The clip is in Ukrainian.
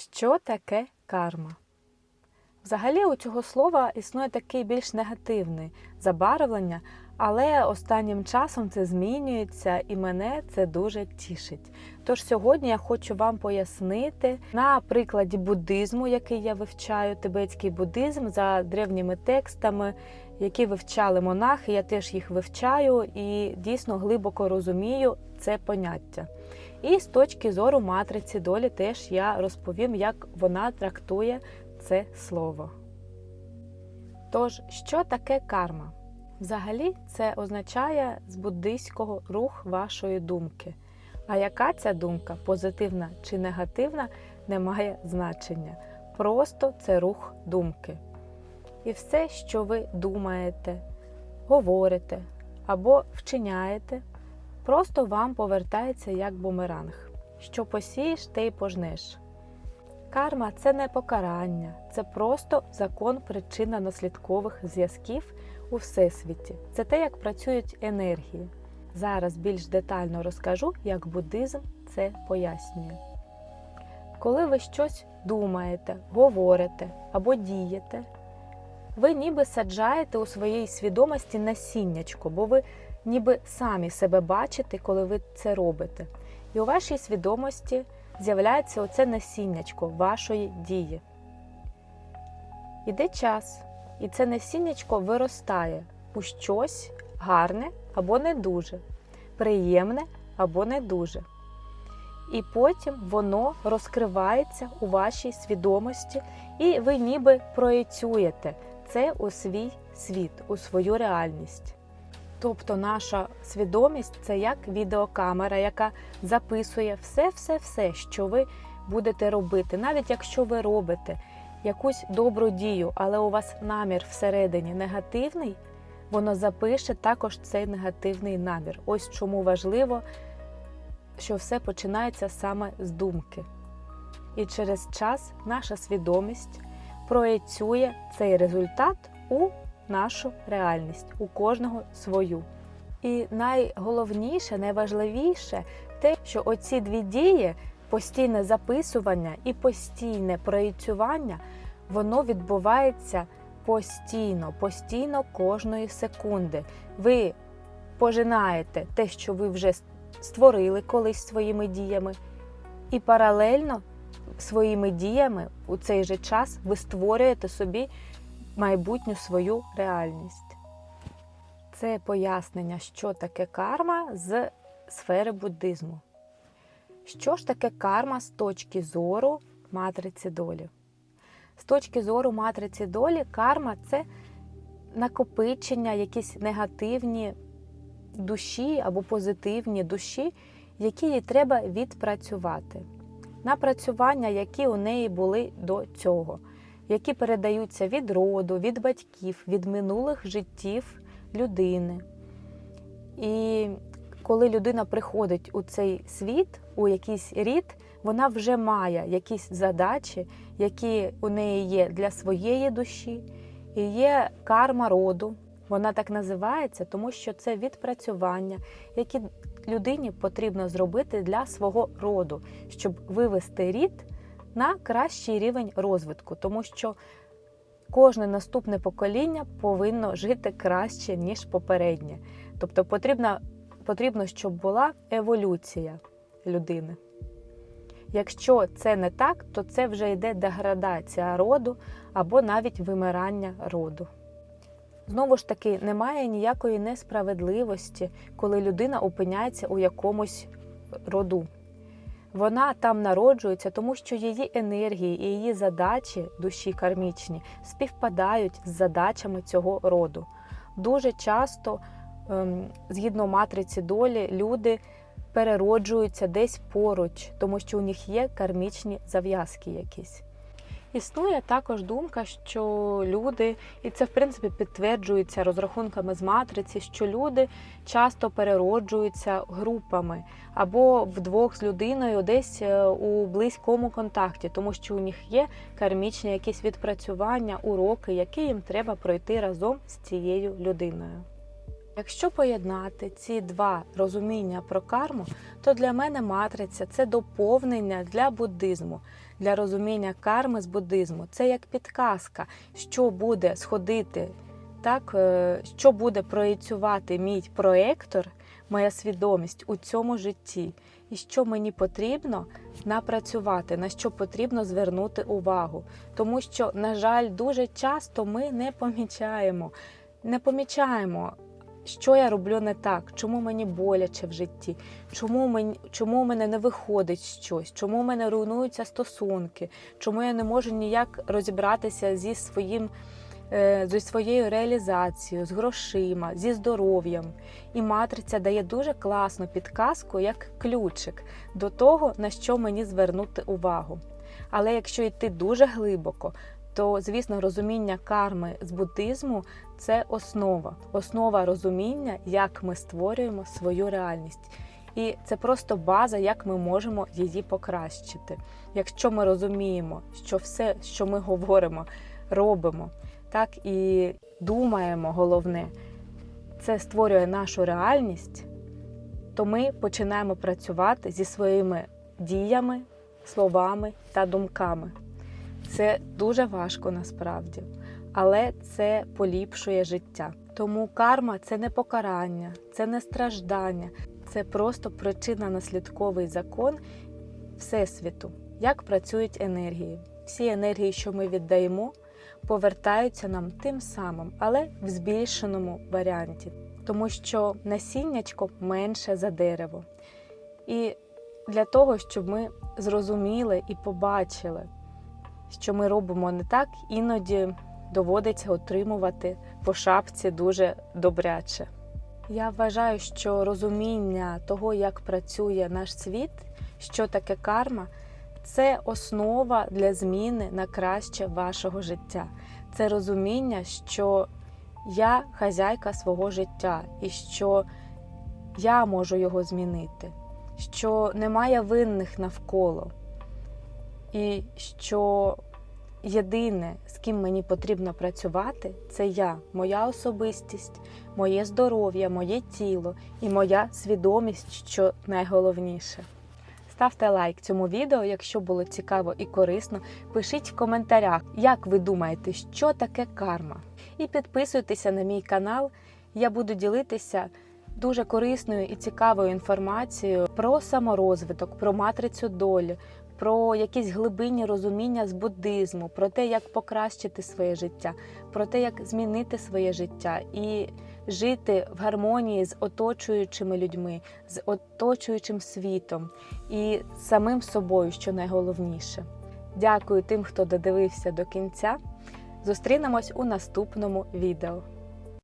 Що таке карма? Взагалі у цього слова існує такий більш негативне забарвлення, але останнім часом це змінюється і мене це дуже тішить. Тож сьогодні я хочу вам пояснити на прикладі буддизму, який я вивчаю, тибетський буддизм за древніми текстами, які вивчали монахи. Я теж їх вивчаю і дійсно глибоко розумію це поняття. І з точки зору матриці долі теж я розповім, як вона трактує це слово. Тож, що таке карма? Взагалі, це означає з буддийського рух вашої думки. А яка ця думка, позитивна чи негативна, не має значення. Просто це рух думки. І все, що ви думаєте, говорите або вчиняєте, просто вам повертається як бумеранг. Що посієш, те й пожнеш. Карма це не покарання, це просто закон причинно-наслідкових зв'язків у всесвіті. Це те, як працюють енергії. Зараз більш детально розкажу, як буддизм це пояснює. Коли ви щось думаєте, говорите або дієте, ви ніби саджаєте у своїй свідомості насіннячко, бо ви ніби самі себе бачите, коли ви це робите. І у вашій свідомості з'являється оце насіннячко вашої дії. Іде час, і це насіннячко виростає у щось гарне або не дуже, приємне або не дуже. І потім воно розкривається у вашій свідомості, і ви ніби проєцюєте це у свій світ, у свою реальність. Тобто наша свідомість це як відеокамера, яка записує все-все-все, що ви будете робити. Навіть якщо ви робите якусь добру дію, але у вас намір всередині негативний, воно запише також цей негативний намір. Ось чому важливо, що все починається саме з думки. І через час наша свідомість проєцює цей результат у нашу реальність, у кожного свою. І найголовніше, найважливіше те, що оці дві дії, постійне записування і постійне проєцювання, воно відбувається постійно, постійно кожної секунди. Ви пожинаєте те, що ви вже створили колись своїми діями, і паралельно своїми діями у цей же час ви створюєте собі майбутню свою реальність. Це пояснення, що таке карма з сфери буддизму. Що ж таке карма з точки зору матриці долі? З точки зору матриці долі, карма це накопичення, якісь негативні душі або позитивні душі, які їй треба відпрацювати. Напрацювання, які у неї були до цього які передаються від роду, від батьків, від минулих життів людини. І коли людина приходить у цей світ, у якийсь рід, вона вже має якісь задачі, які у неї є для своєї душі, і є карма роду. Вона так називається, тому що це відпрацювання, які людині потрібно зробити для свого роду, щоб вивести рід на кращий рівень розвитку, тому що кожне наступне покоління повинно жити краще, ніж попереднє. Тобто потрібно, потрібно, щоб була еволюція людини. Якщо це не так, то це вже йде деградація роду або навіть вимирання роду. Знову ж таки, немає ніякої несправедливості, коли людина опиняється у якомусь роду. Вона там народжується, тому що її енергії і її задачі душі кармічні співпадають з задачами цього роду. Дуже часто, ем, згідно матриці долі, люди перероджуються десь поруч, тому що у них є кармічні зав'язки якісь. Існує також думка, що люди, і це в принципі підтверджується розрахунками з матриці, що люди часто перероджуються групами або вдвох з людиною десь е, у близькому контакті, тому що у них є кармічні якісь відпрацювання, уроки, які їм треба пройти разом з цією людиною. Якщо поєднати ці два розуміння про карму, то для мене матриця це доповнення для буддизму. для розуміння карми з буддизму. Це як підказка, що буде сходити, так, е, що буде проєцювати мій проектор, моя свідомість у цьому житті, і що мені потрібно напрацювати, на що потрібно звернути увагу. Тому що, на жаль, дуже часто ми не помічаємо, не помічаємо. Що я роблю не так, чому мені боляче в житті, чому мені, чому в мене не виходить щось, чому в мене руйнуються стосунки, чому я не можу ніяк розібратися зі своїм е, зі своєю реалізацією, з грошима, зі здоров'ям. І матриця дає дуже класну підказку як ключик до того, на що мені звернути увагу. Але якщо йти дуже глибоко, то звісно розуміння карми з буддизму це основа, основа розуміння, як ми створюємо свою реальність. І це просто база, як ми можемо її покращити. Якщо ми розуміємо, що все, що ми говоримо, робимо, так і думаємо, головне, це створює нашу реальність, то ми починаємо працювати зі своїми діями, словами та думками. Це дуже важко насправді, але це поліпшує життя. Тому карма це не покарання, це не страждання, це просто причинно-наслідковий закон Всесвіту, як працюють енергії. Всі енергії, що ми віддаємо, повертаються нам тим самим, але в збільшеному варіанті, тому що насіннячко менше за дерево. І для того, щоб ми зрозуміли і побачили, що ми робимо не так, іноді доводиться отримувати по шапці дуже добряче. Я вважаю, що розуміння того, як працює наш світ, що таке карма, це основа для зміни на краще вашого життя. Це розуміння, що я хазяйка свого життя і що я можу його змінити, що немає винних навколо, і що єдине, з ким мені потрібно працювати, це я, моя особистість, моє здоров'я, моє тіло і моя свідомість, що найголовніше. Ставте лайк цьому відео, якщо було цікаво і корисно. Пишіть в коментарях, як ви думаєте, що таке карма. І підписуйтеся на мій канал. Я буду ділитися дуже корисною і цікавою інформацією про саморозвиток, про матрицю долі, про якісь глибинні розуміння з буддизму, про те, як покращити своє життя, про те, як змінити своє життя і жити в гармонії з оточуючими людьми, з оточуючим світом і самим собою, що найголовніше. Дякую тим, хто додивився до кінця. Зустрінемось у наступному відео.